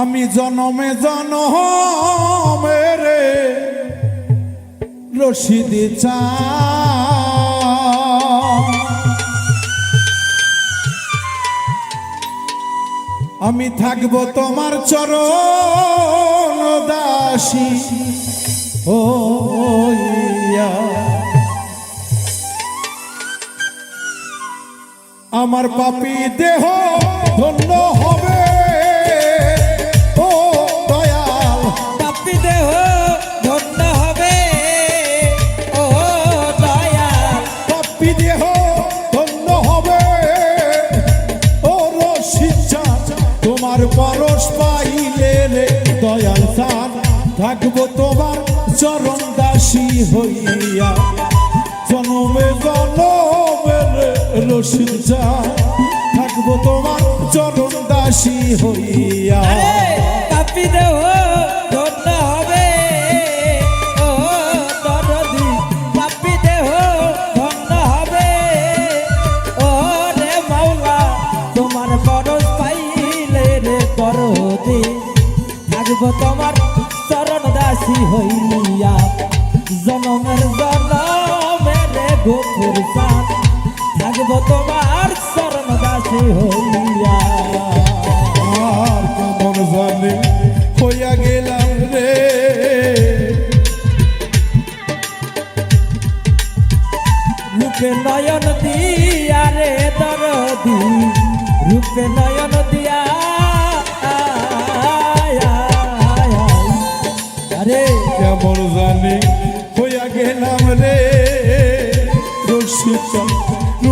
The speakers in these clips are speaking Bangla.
আমি জনমে জনমেরে রশিদি চা। আমি থাকব তোমার চরণ দাসী। ও আমার পাপি দেহ ধন্য থাকব তোমার চরণ দাসী হইয়া। জনমে জনমে রে রসিজা থাকব তোমার চরণ দাসী হইয়া। দেহ তোমার পাইলে রে দরদি। থাকব তোমার দাসী হইয়া জনমের জনমের গোপুর সান থাকব তোমার চরণ দাসী হইয়া।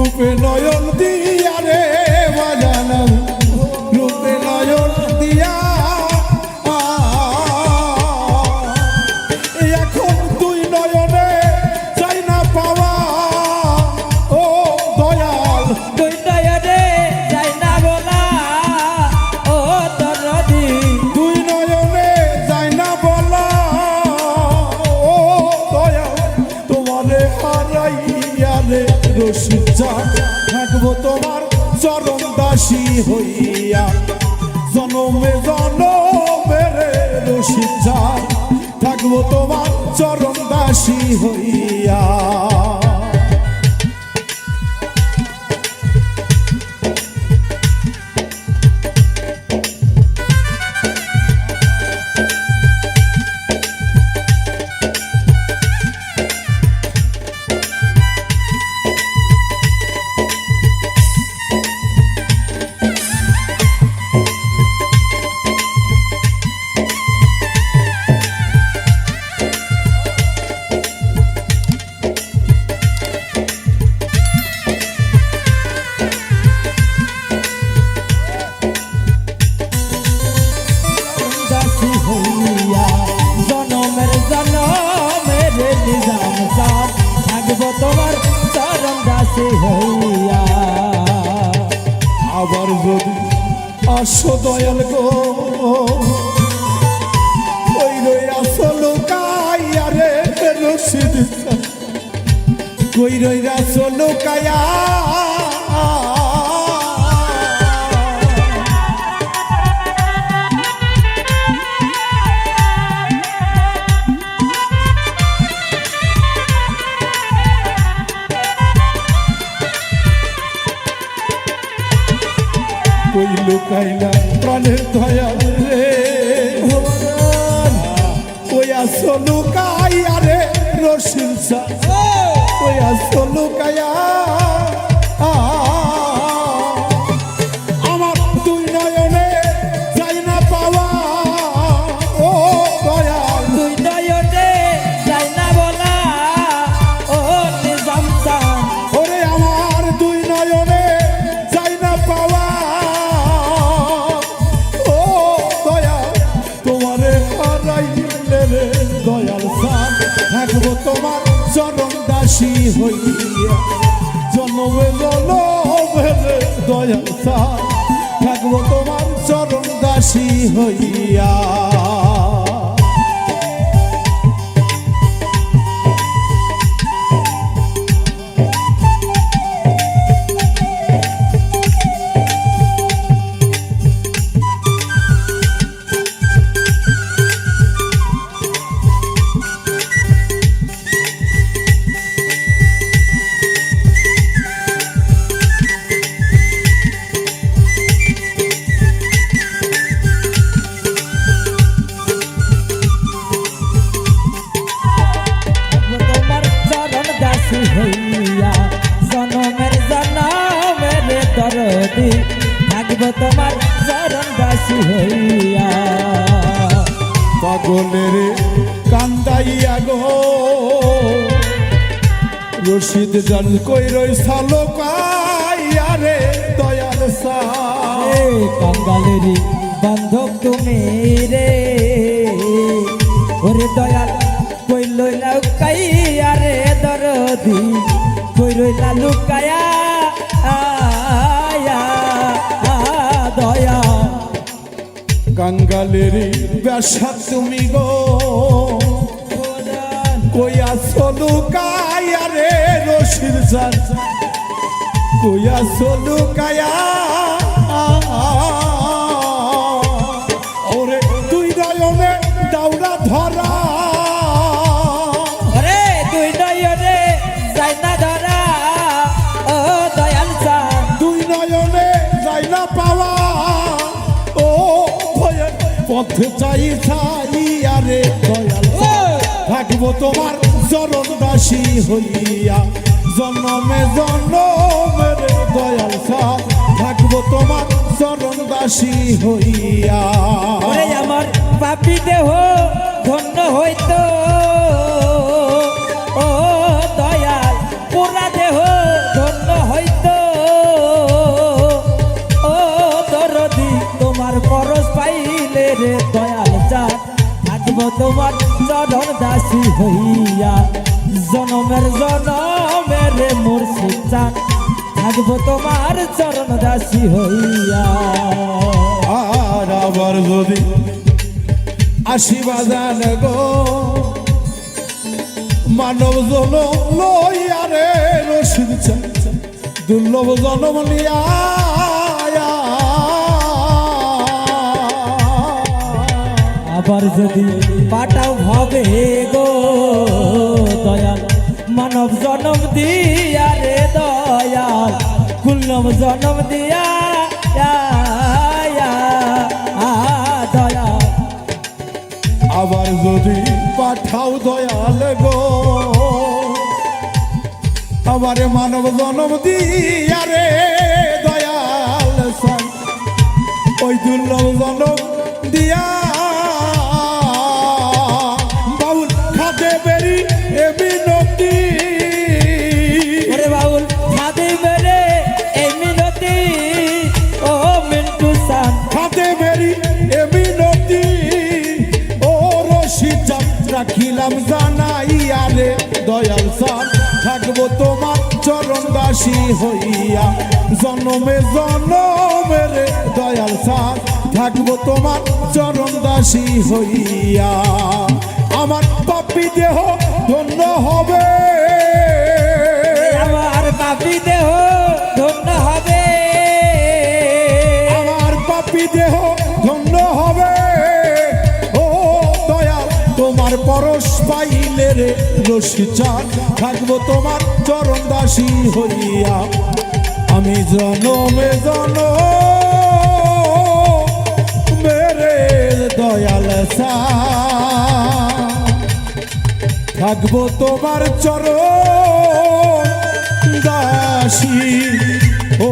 রূপে নয়ন দিয়া রে থাকব তোমার চরণ দাসী হইয়া। জনমে জনমে রে রসিজা থাকব তোমার চরণ দাসী হইয়া। যদি আসো দয়াল গো। ওই রই আসল কাইয়া রে রসিদ কই রই আসো কায়া লুকাইলা প্রাণের দয়াল রে ওই আসল কাইয়া রে রশিদ দাসী হইয়া জন্মে জন্মে দয়া থাকব তোমার চরণ দাসী হইয়া। পাগলের কান্দাইয়া গো। রশিদ জান কই রই সালো কাইয়া রে, দয়াল সা। এ কাঙ্গালেরই বান্ধব তুমি রে। ওরে দয়াল, কই লইলা লুকাইয়া রে দরদি। কই রইলা লুকায়া কাঙ্গালের ব্যাসা তুমি গো। কইয়া সলু কায়া রে রশির জান কইয়া সলু কায়া। পথে চাই চাই আরে দয়াল থাকব তোমার চরণ দাসী হইয়া। জন্মে জন্মে দয়াল থাকব তোমার চরণ দাসী হইয়া। আমার পাপি দেহ ধন্য হইতো। তোমার চরণ দাসী হইয়া, জনমের জনমের মুর্শিদ চাঁদ থাকব তোমার চরণ দাসী হইয়া। আর আবার যদি আসি বাজান গো, মানব জনম লইয়া রে রশিদ চান দুর্লভ জনম লিয়া আবার যদি পাটাও ভাবে গো দয়াল মানব জনম দিয়া রে দয়াল কুল্লম জনম দিয়া দয়াল আবার যদি পাঠাও দয়াল গো। আমার মানব জনম দিয়া রে দয়াল ওই দুর্লভ জনম জানাইয়া রে দয়াল সান থাকব তোমার চরণ দাসী হইয়া। জন্মে জন্মে রে দয়াল সান থাকব তোমার চরণ দাসী হইয়া। আমার পাপি দেহ ধন্য হবে। আমার পাপি দেহ ধন্য হবে। আমার পাপি দেহ ধন্য হবে। ও দয়াল তোমার পরশ পাইলে রে রশি চাঁদ থাকব তোমার চরণ দাসী হইয়া। আমি জনমে জন মেরে দয়াল থাকব তোমার চরণ দাসী ও